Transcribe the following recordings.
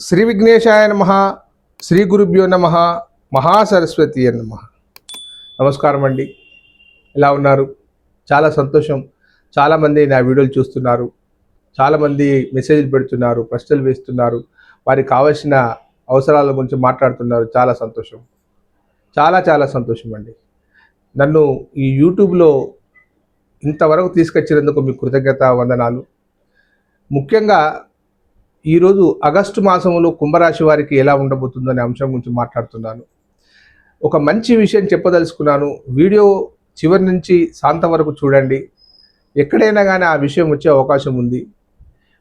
శ్రీ విఘ్నేశాయ నమ శ్రీ గురుభ్యో నమ మహాసరస్వతి నమ. నమస్కారం అండి. ఎలా ఉన్నారు? చాలా సంతోషం. చాలామంది నా వీడియోలు చూస్తున్నారు. చాలామంది మెసేజ్లు పెడుతున్నారు ప్రశ్నలు వేస్తున్నారు. వారికి కావలసిన అవసరాల గురించి మాట్లాడుతున్నారు. చాలా సంతోషం. చాలా చాలా సంతోషం అండి. నన్ను ఈ యూట్యూబ్లో ఇంతవరకు తీసుకొచ్చినందుకు మీకు కృతజ్ఞత వందనాలు. ముఖ్యంగా ఈరోజు ఆగస్టు మాసంలో కుంభరాశి వారికి ఎలా ఉండబోతుందో అనే అంశం గురించి మాట్లాడుతున్నాను. ఒక మంచి విషయం చెప్పదలుచుకున్నాను. వీడియో చివరి నుంచి శాంత వరకు చూడండి. ఎక్కడైనా కానీ ఆ విషయం వచ్చే అవకాశం ఉంది.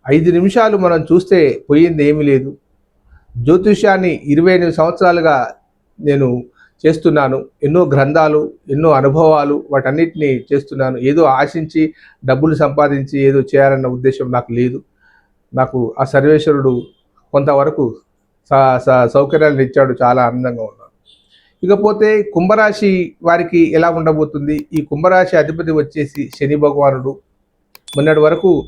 ఐదు నిమిషాలు మనం చూస్తే పోయింది ఏమీ లేదు. జ్యోతిష్యాన్ని ఇరవై ఎనిమిది సంవత్సరాలుగా నేను చేస్తున్నాను. ఎన్నో గ్రంథాలు ఎన్నో అనుభవాలు వాటన్నిటిని చేస్తున్నాను. ఏదో ఆశించి డబ్బులు సంపాదించి ఏదో చేయాలన్న ఉద్దేశం నాకు లేదు. నాకు ఆ సర్వేశ్వరుడు కొంతవరకు స- సౌకర్యాలను ఇచ్చాడు చాలా ఆనందంగా ఉన్నాను. ఇకపోతే కుంభరాశి వారికి ఎలా ఉండబోతుంది? ఈ కుంభరాశి అధిపతి వచ్చేసి శని భగవానుడు. మొన్నటి వరకు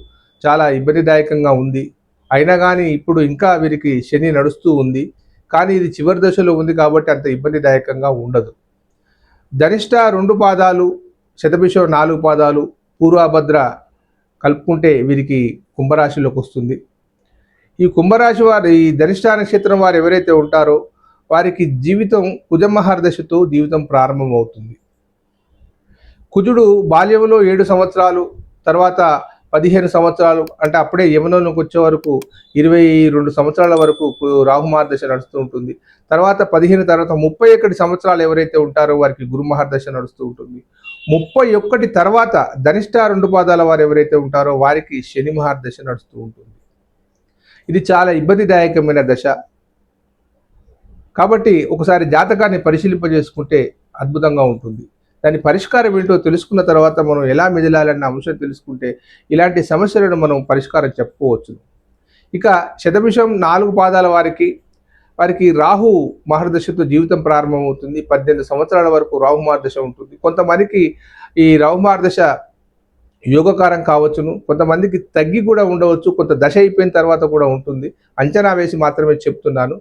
చాలా ఇబ్బందిదాయకంగా ఉంది. అయినా కానీ ఇప్పుడు ఇంకా వీరికి శని నడుస్తూ ఉంది. కానీ ఇది చివరి దశలో ఉంది కాబట్టి అంత ఇబ్బందిదాయకంగా ఉండదు. ధనిష్ట రెండు పాదాలు శతభిషం నాలుగు పాదాలు పూర్వభద్ర కలుపుకుంటే వీరికి కుంభరాశిలోకి వస్తుంది. ఈ కుంభరాశి వారి ఈ ధనిష్ట నక్షత్రం వారు ఎవరైతే ఉంటారో వారికి జీవితం కుజమహర్దశతో జీవితం ప్రారంభమవుతుంది. కుజుడు బాల్యంలో ఏడు సంవత్సరాలు తర్వాత పదిహేను సంవత్సరాలు అంటే అప్పుడే యమునంలోకి వచ్చే వరకు ఇరవై రెండు సంవత్సరాల వరకు రాహు రాహుమహర్దశ నడుస్తూ ఉంటుంది. తర్వాత పదిహేను తర్వాత ముప్పై ఒకటి సంవత్సరాలు ఎవరైతే ఉంటారో వారికి గురు గురుమహర్దశ నడుస్తూ ఉంటుంది. ముప్పై ఒక్కటి తర్వాత ధనిష్ట రెండు పాదాల వారు ఎవరైతే ఉంటారో వారికి శని మహర్దశ నడుస్తూ ఉంటుంది. ఇది చాలా ఇబ్బందిదాయకమైన దశ. కాబట్టి ఒకసారి జాతకాన్ని పరిశీలింపజేసుకుంటే అద్భుతంగా ఉంటుంది. దాని పరిష్కారం ఏంటో తెలుసుకున్న తర్వాత మనం ఎలా మెదలాలన్న అంశం తెలుసుకుంటే ఇలాంటి సమస్యలను మనం పరిష్కారం చెప్పుకోవచ్చు. ఇక శతభిషం నాలుగు పాదాల వారికి వారికి రాహు మహర్దశతో జీవితం ప్రారంభమవుతుంది. పద్దెనిమిది సంవత్సరాల వరకు రాహు మహర్దశ ఉంటుంది. కొంతమందికి ఈ రాహు మహర్దశ యోగకారం కావచ్చును. కొంతమందికి తగ్గి కూడా ఉండవచ్చు. కొంత దశ అయిపోయిన తర్వాత కూడా ఉంటుంది. అంచనా వేసి మాత్రమే చెప్తున్నాను.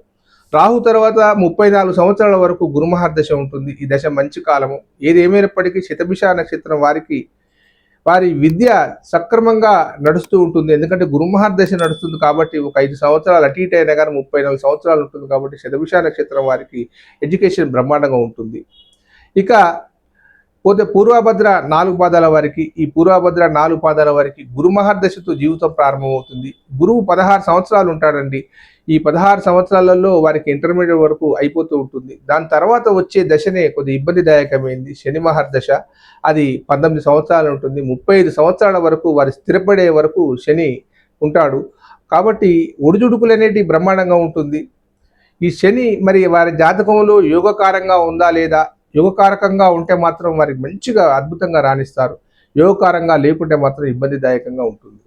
రాహు తర్వాత ముప్పై నాలుగు సంవత్సరాల వరకు గురుమహార్ దశ ఉంటుంది. ఈ దశ మంచి కాలము. ఏది ఏమైనప్పటికీ శతభిష నక్షత్రం వారికి వారి విద్య సక్రమంగా నడుస్తూ ఉంటుంది. ఎందుకంటే గురుమహార్ దశ నడుస్తుంది కాబట్టి ఒక ఐదు సంవత్సరాలు అటు ఇటు అయినా కానీ ముప్పై నాలుగు సంవత్సరాలు ఉంటుంది కాబట్టి శతభిష నక్షత్రం వారికి ఎడ్యుకేషన్ బ్రహ్మాండంగా ఉంటుంది. ఇక పోతే పూర్వభద్ర నాలుగు పాదాల వారికి ఈ పూర్వభద్ర నాలుగు పాదాల వారికి గురుమహార్ దశతో జీవితం ప్రారంభమవుతుంది. గురువు పదహారు సంవత్సరాలు ఉంటాడండి. ఈ పదహారు సంవత్సరాలలో వారికి ఇంటర్మీడియట్ వరకు అయిపోతూ ఉంటుంది. దాని తర్వాత వచ్చే దశనే కొద్ది ఇబ్బందిదాయకమైంది. శని మహర్దశ అది పంతొమ్మిది సంవత్సరాలు ఉంటుంది. ముప్పై ఐదు సంవత్సరాల వరకు వారి స్థిరపడే వరకు శని ఉంటాడు. కాబట్టి ఒడిదుడుకులు అనేటి బ్రహ్మాండంగా ఉంటుంది. ఈ శని మరి వారి జాతకంలో యోగకారంగా ఉందా లేదా? యోగకారకంగా ఉంటే మాత్రం వారికి మంచిగా అద్భుతంగా రాణిస్తారు. యోగకారంగా లేకుంటే మాత్రం ఇబ్బందిదాయకంగా ఉంటుంది.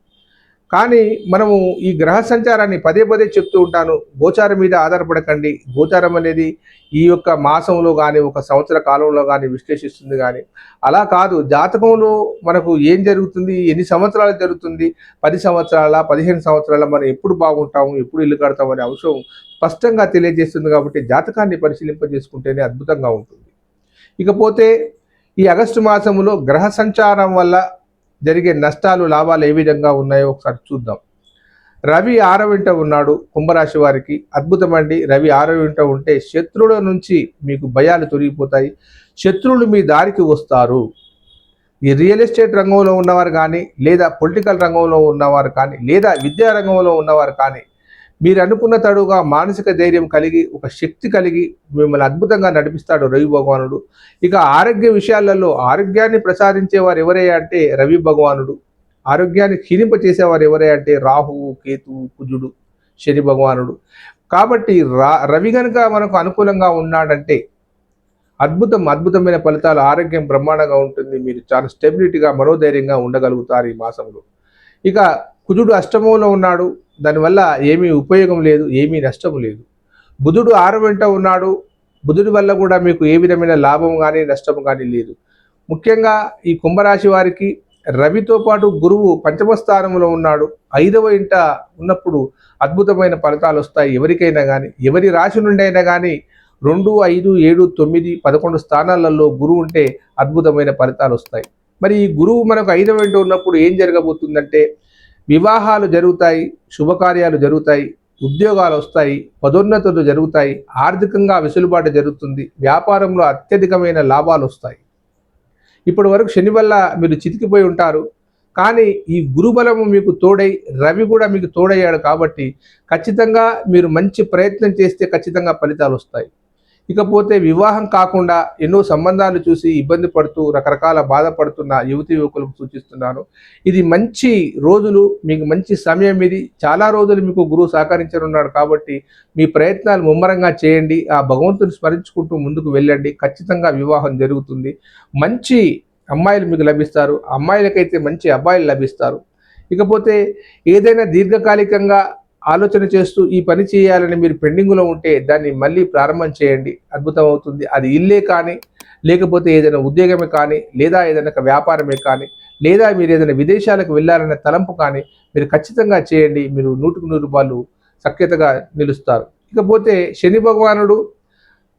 కానీ మనము ఈ గ్రహ సంచారాన్ని పదే పదే చెప్తూ ఉంటాను. గోచారం మీద ఆధారపడకండి. గోచారం అనేది ఈ యొక్క మాసంలో కానీ ఒక సంవత్సర కాలంలో కానీ విశ్లేషిస్తుంది కానీ అలా కాదు. జాతకంలో మనకు ఏం జరుగుతుంది? ఎన్ని సంవత్సరాలు జరుగుతుంది? పది సంవత్సరాల? పదిహేను సంవత్సరాల? మనం ఎప్పుడు బాగుంటాము? ఎప్పుడు ఇల్లు కడతాం అనే అంశం స్పష్టంగా తెలియజేస్తుంది కాబట్టి జాతకాన్ని పరిశీలింపజేసుకుంటేనే అద్భుతంగా ఉంటుంది. ఇకపోతే ఈ ఆగస్టు మాసంలో గ్రహ సంచారం వల్ల జరిగే నష్టాలు లాభాలు ఏ విధంగా ఉన్నాయో ఒకసారి చూద్దాం. రవి ఆరవింట ఉన్నాడు కుంభరాశి వారికి. అద్భుతమండి. రవి ఆరవింట ఉంటే శత్రువుల నుంచి మీకు భయాలు తొలగిపోతాయి. శత్రువులు మీ దారికి వస్తారు. ఈ రియల్ ఎస్టేట్ రంగంలో ఉన్నవారు కానీ లేదా పొలిటికల్ రంగంలో ఉన్నవారు కానీ లేదా విద్యా రంగంలో ఉన్నవారు కానీ మీరు అనుకున్న తడుగా మానసిక ధైర్యం కలిగి ఒక శక్తి కలిగి మిమ్మల్ని అద్భుతంగా నడిపిస్తాడు రవి భగవానుడు. ఇక ఆరోగ్య విషయాలలో ఆరోగ్యాన్ని ప్రసాదించేవారు ఎవరే అంటే రవి భగవానుడు. ఆరోగ్యాన్ని క్షీణింప చేసేవారు ఎవరే అంటే రాహువు కేతువు కుజుడు శని భగవానుడు. కాబట్టి రా రవి గనుక మనకు అనుకూలంగా ఉన్నాడంటే అద్భుతం అద్భుతమైన ఫలితాలు ఆరోగ్యం బ్రహ్మాండంగా ఉంటుంది. మీరు చాలా స్టెబిలిటీగా మనోధైర్యంగా ఉండగలుగుతారు ఈ మాసంలో. ఇక కుజుడు అష్టమంలో ఉన్నాడు. దానివల్ల ఏమీ ఉపయోగం లేదు ఏమీ నష్టం లేదు. బుధుడు ఆరు వెంట ఉన్నాడు. బుధుడి వల్ల కూడా మీకు ఏ విధమైన లాభం కానీ నష్టం కానీ లేదు. ముఖ్యంగా ఈ కుంభరాశి వారికి రవితో పాటు గురువు పంచమ స్థానంలో ఉన్నాడు. ఐదవ ఇంట ఉన్నప్పుడు అద్భుతమైన ఫలితాలు వస్తాయి. ఎవరికైనా కానీ ఎవరి రాశి నుండి అయినా కానీ రెండు ఐదు ఏడు తొమ్మిది పదకొండు స్థానాలలో గురువు ఉంటే అద్భుతమైన ఫలితాలు వస్తాయి. మరి ఈ గురువు మనకు ఐదవ ఇంట ఉన్నప్పుడు ఏం జరగబోతుందంటే వివాహాలు జరుగుతాయి శుభకార్యాలు జరుగుతాయి ఉద్యోగాలు వస్తాయి పదోన్నతులు జరుగుతాయి ఆర్థికంగా వెసులుబాటు జరుగుతుంది వ్యాపారంలో అత్యధికమైన లాభాలు వస్తాయి. ఇప్పటి వరకు శని వల్ల మీరు చితికిపోయి ఉంటారు. కానీ ఈ గురుబలము మీకు తోడై రవి కూడా మీకు తోడయ్యాడు కాబట్టి ఖచ్చితంగా మీరు మంచి ప్రయత్నం చేస్తే ఖచ్చితంగా ఫలితాలు వస్తాయి. ఇకపోతే వివాహం కాకుండా ఎన్నో సంబంధాలు చూసి ఇబ్బంది పడుతూ రకరకాల బాధపడుతున్న యువతి యువకులకు సూచిస్తున్నాను. ఇది మంచి రోజులు మీకు మంచి సమయం ఇది. చాలా రోజులు మీకు గురువు సహకరించనున్నాడు కాబట్టి మీ ప్రయత్నాలు ముమ్మరంగా చేయండి. ఆ భగవంతుని స్మరించుకుంటూ ముందుకు వెళ్ళండి. ఖచ్చితంగా వివాహం జరుగుతుంది. మంచి అమ్మాయిలు మీకు లభిస్తారు. అమ్మాయిలకైతే మంచి అబ్బాయిలు లభిస్తారు. ఇకపోతే ఏదైనా దీర్ఘకాలికంగా ఆలోచన చేస్తూ ఈ పని చేయాలని మీరు పెండింగ్లో ఉంటే దాన్ని మళ్ళీ ప్రారంభం చేయండి. అద్భుతం అవుతుంది అది ఇల్లే కానీ లేకపోతే ఏదైనా ఉద్యోగమే కానీ లేదా ఏదైనా ఒక వ్యాపారమే కానీ లేదా మీరు ఏదైనా విదేశాలకు వెళ్ళాలనే తలంపు కానీ మీరు ఖచ్చితంగా చేయండి. మీరు నూటికి నూరు రూపాయలు సఖ్యతగా నిలుస్తారు. ఇకపోతే శని భగవానుడు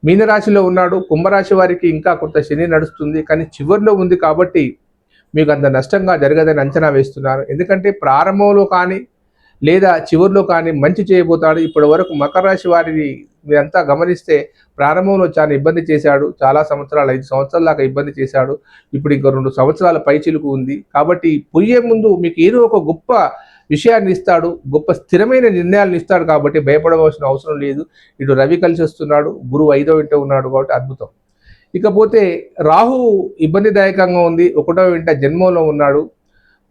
మీనరాశిలో ఉన్నాడు. కుంభరాశి వారికి ఇంకా కొంత శని నడుస్తుంది. కానీ చివరిలో ఉంది కాబట్టి మీకు అంత నష్టంగా జరగదని అంచనా వేస్తున్నారు. ఎందుకంటే ప్రారంభంలో కానీ లేదా చివరిలో కానీ మంచి చేయబోతాడు. ఇప్పటి వరకు మకర రాశి వారిని మీరంతా గమనిస్తే ప్రారంభంలో చాలా ఇబ్బంది చేశాడు. చాలా సంవత్సరాలు ఐదు సంవత్సరాల దాకా ఇబ్బంది చేశాడు. ఇప్పుడు ఇంకో రెండు సంవత్సరాల పైచిలుకు ఉంది. కాబట్టి పొయ్యే ముందు మీకు ఏదో ఒక గొప్ప విషయాన్ని ఇస్తాడు. గొప్ప స్థిరమైన నిర్ణయాలను ఇస్తాడు కాబట్టి భయపడవలసిన అవసరం లేదు. ఇటు రవి కలిసి వస్తున్నాడు. గురువు ఐదో ఇంట ఉన్నాడు కాబట్టి అద్భుతం. ఇకపోతే రాహు ఇబ్బందిదాయకంగా ఉంది. ఒకటో ఇంట జన్మంలో ఉన్నాడు.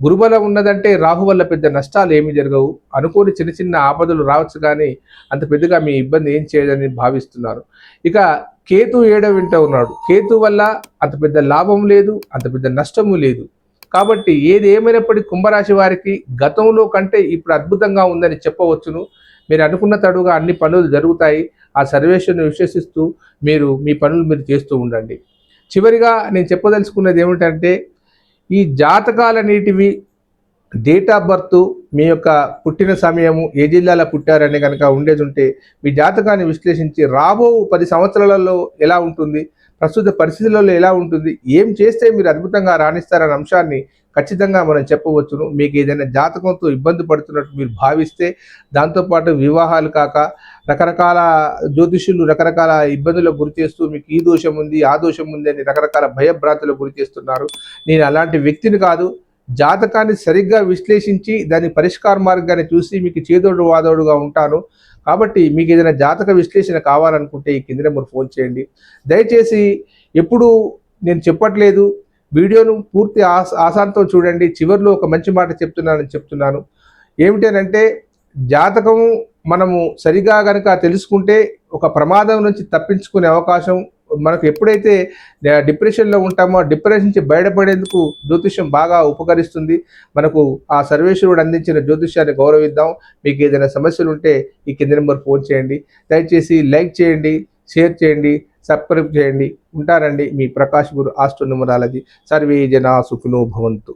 గురుబలం ఉన్నదంటే రాహు వల్ల పెద్ద నష్టాలు ఏమి జరగవు. అనుకోని చిన్న చిన్న ఆపదలు రావచ్చు కానీ అంత పెద్దగా మీ ఇబ్బంది ఏం చేయదని భావిస్తున్నారు. ఇక కేతు ఏడవ వింట ఉన్నాడు. కేతు వల్ల అంత పెద్ద లాభం లేదు అంత పెద్ద నష్టము లేదు. కాబట్టి ఏది ఏమైనప్పటికీ కుంభరాశి వారికి గతంలో కంటే ఇప్పుడు అద్భుతంగా ఉందని చెప్పవచ్చును. మీరు అనుకున్న తడుగా అన్ని పనులు జరుగుతాయి. ఆ సర్వేశ్వరుని విశ్వసిస్తూ మీరు మీ పనులు మీరు చేస్తూ ఉండండి. చివరిగా నేను చెప్పదలుచుకున్నది ఏమిటంటే ఈ జాతకాలన్నిటివి డేట్ ఆఫ్ బర్త్ మీ యొక్క పుట్టిన సమయము ఏ జిల్లాలో పుట్టారని కనుక ఉండేది ఉంటే మీ జాతకాన్ని విశ్లేషించి రాబో పది సంవత్సరాలలో ఎలా ఉంటుంది ప్రస్తుత పరిస్థితులలో ఎలా ఉంటుంది ఏం చేస్తే మీరు అద్భుతంగా రాణిస్తారనే అంశాన్ని ఖచ్చితంగా మనం చెప్పవచ్చును. మీకు ఏదైనా జాతకంతో ఇబ్బంది పడుతున్నట్టు మీరు భావిస్తే దాంతోపాటు వివాహాలు కాక రకరకాల జ్యోతిష్యులు రకరకాల ఇబ్బందులకు గురి చేస్తూ మీకు ఈ దోషం ఉంది ఆ దోషం ఉంది అని రకరకాల భయభ్రాంతులకు గురి చేస్తున్నారు. నేను అలాంటి వ్యక్తిని కాదు. జాతకాన్ని సరిగ్గా విశ్లేషించి దాని పరిష్కార మార్గాన్ని చూసి మీకు చేదోడు వాదోడుగా ఉంటాను. కాబట్టి మీకు ఏదైనా జాతక విశ్లేషణ కావాలనుకుంటే ఈ కింద నెంబర్ ఫోన్ చేయండి. దయచేసి ఎప్పుడు నేను చెప్పట్లేదు. వీడియోను పూర్తి ఆశ ఆశాంతం చూడండి. చివరిలో ఒక మంచి మాట చెప్తున్నానని చెప్తున్నాను. ఏమిటనంటే జాతకం మనము సరిగా కనుక తెలుసుకుంటే ఒక ప్రమాదం నుంచి తప్పించుకునే అవకాశం మనకు ఎప్పుడైతే డిప్రెషన్లో ఉంటామో డిప్రెషన్ నుంచి బయటపడేందుకు జ్యోతిష్యం బాగా ఉపకరిస్తుంది. మనకు ఆ సర్వేశ్వరుడు అందించిన జ్యోతిష్యాన్ని గౌరవిద్దాం. మీకు ఏదైనా సమస్యలు ఉంటే ఈ కింద నెంబర్ ఫోన్ చేయండి. దయచేసి లైక్ చేయండి షేర్ చేయండి. సబ్స్క్రైబ్ చేయండి. ఉంటారండి మీ ప్రకాష్ గురు ఆస్ట్రో న్యూమరాలజీ సర్వే జనా సుఖినో భవంతు.